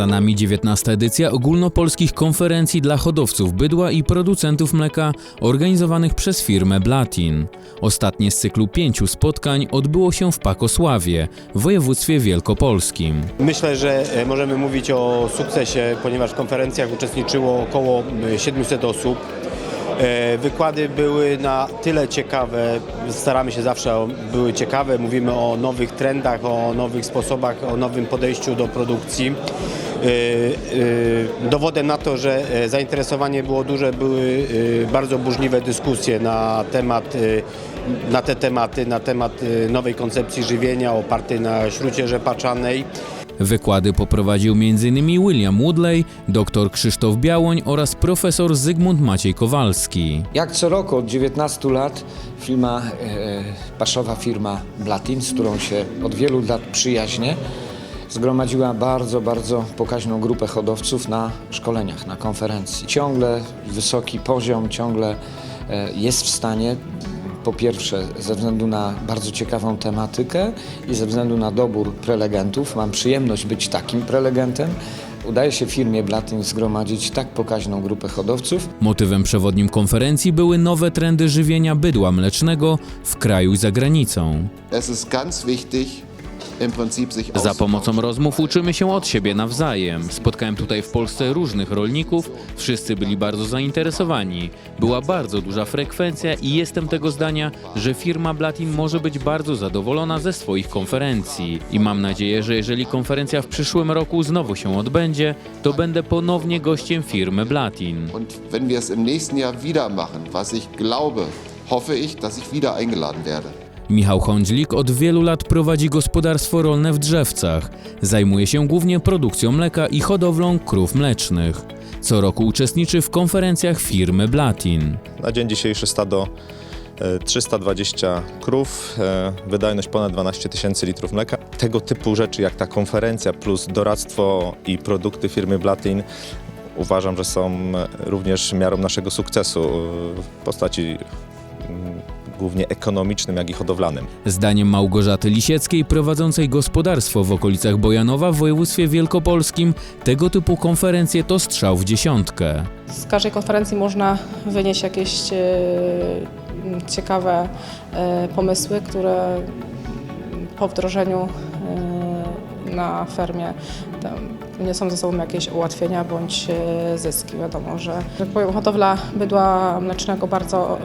Za nami 19. edycja ogólnopolskich konferencji dla hodowców bydła i producentów mleka organizowanych przez firmę Blatin. Ostatnie z cyklu pięciu spotkań odbyło się w Pakosławie, w województwie wielkopolskim. Myślę, że e, możemy mówić o sukcesie, ponieważ w konferencjach uczestniczyło około e, 700 osób. E, Wykłady były na tyle ciekawe, staramy się zawsze, o- były ciekawe. Mówimy o nowych trendach, o nowych sposobach, o nowym podejściu do produkcji. E, e, Dowodem na to, że e, zainteresowanie było duże, były bardzo burzliwe dyskusje na temat na te tematy, na temat nowej koncepcji żywienia opartej na śrucie rzepaczanej. Wykłady poprowadził m.in. William Woodley, dr Krzysztof Białoń oraz profesor Zygmunt Maciej Kowalski. Jak co roku od 19 lat firma, e, paszowa firma Blatin, z którą się od wielu lat przyjaźnię, zgromadziła bardzo, bardzo pokaźną grupę hodowców na szkoleniach, na konferencji. Ciągle wysoki poziom, ciągle e, jest w stanie po pierwsze ze względu na bardzo ciekawą tematykę i ze względu na dobór prelegentów, mam przyjemność być takim prelegentem, udaje się firmie Blatin zgromadzić tak pokaźną grupę hodowców, Motywem przewodnim konferencji były nowe trendy żywienia bydła mlecznego w kraju i za granicą. Es ist ganz wichtig, Za pomocą rozmów uczymy się od siebie nawzajem. Spotkałem tutaj w Polsce różnych rolników, wszyscy byli bardzo zainteresowani. Była bardzo duża frekwencja i jestem tego zdania, że firma Blatin może być bardzo zadowolona ze swoich konferencji. I mam nadzieję, że jeżeli konferencja w przyszłym roku znowu się odbędzie, to będę ponownie gościem firmy Blatin. Und wenn wir es im nächsten Jahr wieder machen, was ich glaube, hoffe ich, dass ich wieder eingeladen werde. Michał Hądźlik od wielu lat prowadzi gospodarstwo rolne w Drzewcach. Zajmuje się głównie produkcją mleka i hodowlą krów mlecznych. Co roku uczestniczy w konferencjach firmy Blatin. Na dzień dzisiejszy stado e, 320 krów, e, wydajność ponad 12 tysięcy litrów mleka. Tego typu rzeczy jak ta konferencja plus doradztwo i produkty firmy Blatin uważam, że są e, również miarą naszego sukcesu e, w postaci głównie ekonomicznym, jak i hodowlanym. Zdaniem Małgorzaty Lisieckiej, prowadzącej gospodarstwo w okolicach Bojanowa w województwie wielkopolskim, tego typu konferencje to strzał w dziesiątkę. Z każdej konferencji można wynieść jakieś e, ciekawe e, pomysły, które po wdrożeniu e, na fermie tam niosą ze sobą jakieś ułatwienia bądź zyski. Wiadomo, że tak powiem, hodowla bydła mlecznego bardzo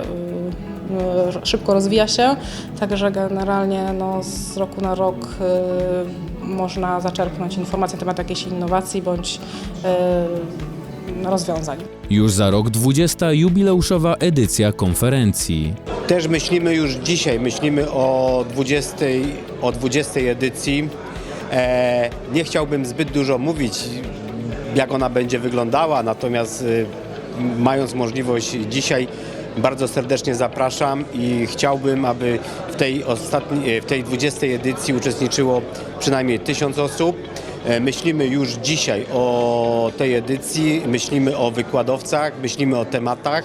szybko rozwija się, także generalnie no, z roku na rok e, można zaczerpnąć informacje na temat jakiejś innowacji bądź e, rozwiązań. Już za rok 20. jubileuszowa edycja konferencji. Też myślimy już dzisiaj, myślimy o 20, o 20 edycji. E, nie chciałbym zbyt dużo mówić, jak ona będzie wyglądała, natomiast y, mając możliwość dzisiaj bardzo serdecznie zapraszam i chciałbym, aby w tej, ostatniej, w tej 20 edycji uczestniczyło przynajmniej tysiąc osób. E, Myślimy już dzisiaj o tej edycji, myślimy o wykładowcach, myślimy o tematach.